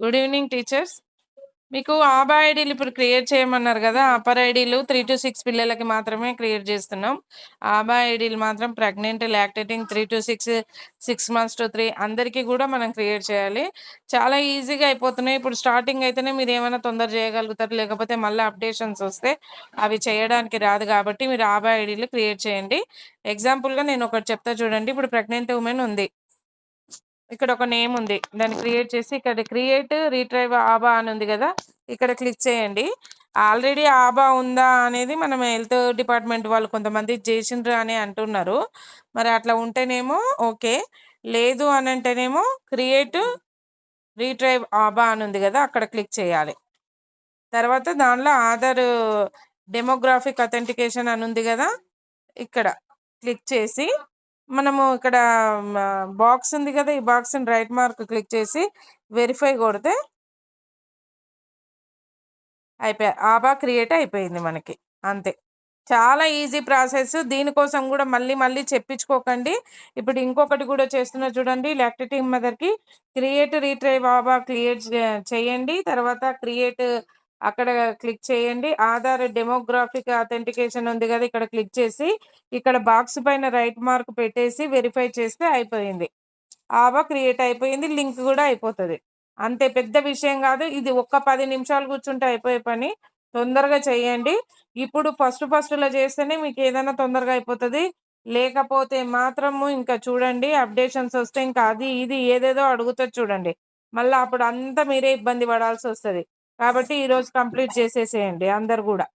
Good evening teachers మీకు ఆబా ఐడీలు ఇప్పుడు create చేయమన్నారు కదా అపర్ ఐడీలు త్రీ టు సిక్స్ పిల్లలకి మాత్రమే క్రియేట్ చేస్తున్నాం. ఆబా ఐడీలు మాత్రం pregnant lactating three to six six months to three అందరికీ కూడా మనం క్రియేట్ చేయాలి. చాలా ఈజీగా అయిపోతున్నాయి. ఇప్పుడు స్టార్టింగ్ అయితేనే మీరు ఏమైనా తొందర చేయగలుగుతారు. లేకపోతే మళ్ళీ అప్డేషన్స్ వస్తే అవి చేయడానికి రాదు కాబట్టి మీరు ఆబా ఐడీలు క్రియేట్ చేయండి. ఎగ్జాంపుల్గా నేను ఒకటి చెప్తా చూడండి. ఇప్పుడు ప్రెగ్నెంట్ ఉమెన్ ఉంది. ఇక్కడ ఒక నేమ్ ఉంది. దాన్ని క్రియేట్ చేసి ఇక్కడ క్రియేట్ రీట్రైవ్ ఆబా అని ఉంది కదా ఇక్కడ క్లిక్ చేయండి. ఆల్రెడీ ఆబా ఉందా అనేది మనం హెల్త్ డిపార్ట్మెంట్ వాళ్ళు కొంతమంది చేసిండ్రు అని అంటున్నారు. మరి అట్లా ఉంటేనేమో ఓకే. లేదు అని అంటేనేమో క్రియేట్ రీట్రైవ్ ఆబా అని ఉంది కదా అక్కడ క్లిక్ చేయాలి. తర్వాత దానిలో ఆధార్ డెమోగ్రాఫిక్ అథెంటికేషన్ అని ఉంది కదా ఇక్కడ క్లిక్ చేసి మనము ఇక్కడ బాక్స్ ఉంది కదా ఈ బాక్స్ రైట్ మార్క్ క్లిక్ చేసి వెరిఫై కొడితే అయిపోయా ఆబా క్రియేట్ అయిపోయింది మనకి అంతే. చాలా ఈజీ ప్రాసెస్ దీనికోసం కూడా మళ్ళీ మళ్ళీ చెప్పించుకోకండి. ఇప్పుడు ఇంకొకటి కూడా చేస్తున్నా చూడండి లాక్టేటింగ్ మదర్కి క్రియేట్ రీట్రైవ్ ఆబా క్రియేట్ చేయండి తర్వాత క్రియేట్ అక్కడ క్లిక్ చేయండి. ఆధార్ డెమోగ్రాఫిక్ అథెంటికేషన్ ఉంది కదా ఇక్కడ క్లిక్ చేసి ఇక్కడ బాక్స్ పైన రైట్ మార్క్ పెట్టేసి వెరిఫై చేస్తే అయిపోయింది. ఆవా క్రియేట్ అయిపోయింది లింక్ కూడా అయిపోతుంది. అంతే పెద్ద విషయం కాదు. ఇది ఒక్క పది నిమిషాలు కూర్చుంటే అయిపోయే పని. తొందరగా చేయండి. ఇప్పుడు ఫస్ట్ ఫస్ట్లో చేస్తేనే మీకు ఏదైనా తొందరగా అయిపోతుంది. లేకపోతే మాత్రము ఇంకా చూడండి అప్డేషన్స్ వస్తే ఇంకా అది ఇది ఏదేదో అడుగుతుంది చూడండి. మళ్ళీ అప్పుడు అంతా మీరే ఇబ్బంది పడాల్సి వస్తుంది. కాబట్టి ఈరోజు కంప్లీట్ చేసేసేయండి అందరు కూడా.